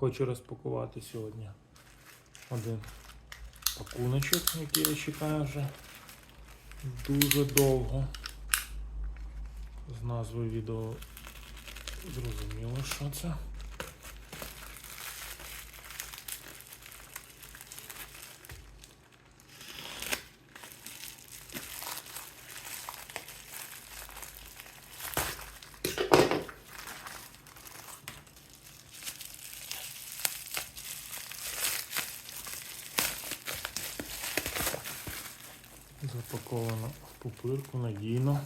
Хочу розпакувати сьогодні один пакуночок, який я чекаю вже дуже довго. З назвою відео зрозуміло, що це. Запаковано в пупирку надійно.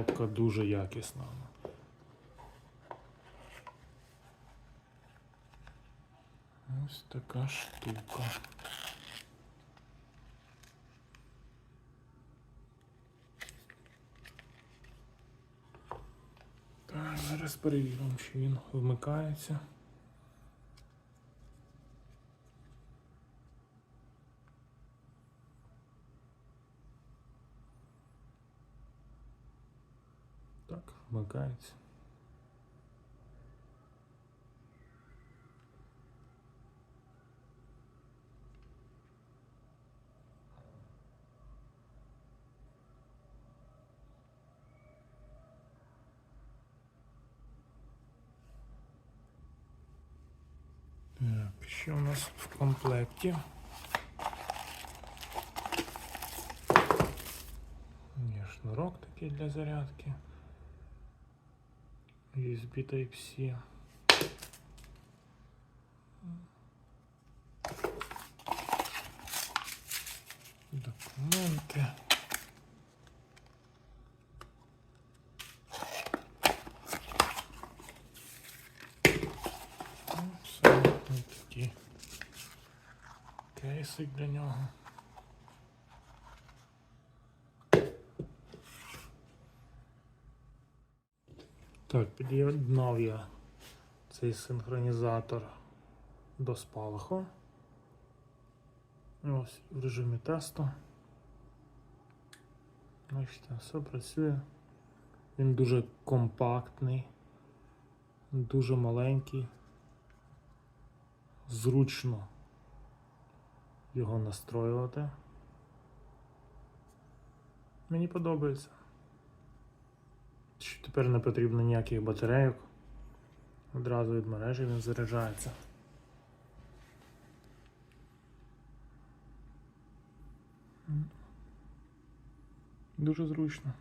Коробка дуже якісна. Ось така штука. Так, зараз перевіримо, чи він вмикається. вмикається. Так, що у нас в комплекті? Є шнурок такий для зарядки. USB Type-C. Документи. Ну, Все, ось для нього. Так, під'єднав я цей синхронізатор до спалаху. Ось в режимі тесту. Бачите, все працює. Він дуже компактний, дуже маленький, зручно його настроювати. Мені подобається тепер не потрібно ніяких батарейок. Одразу від мережі він заряджається. Дуже зручно.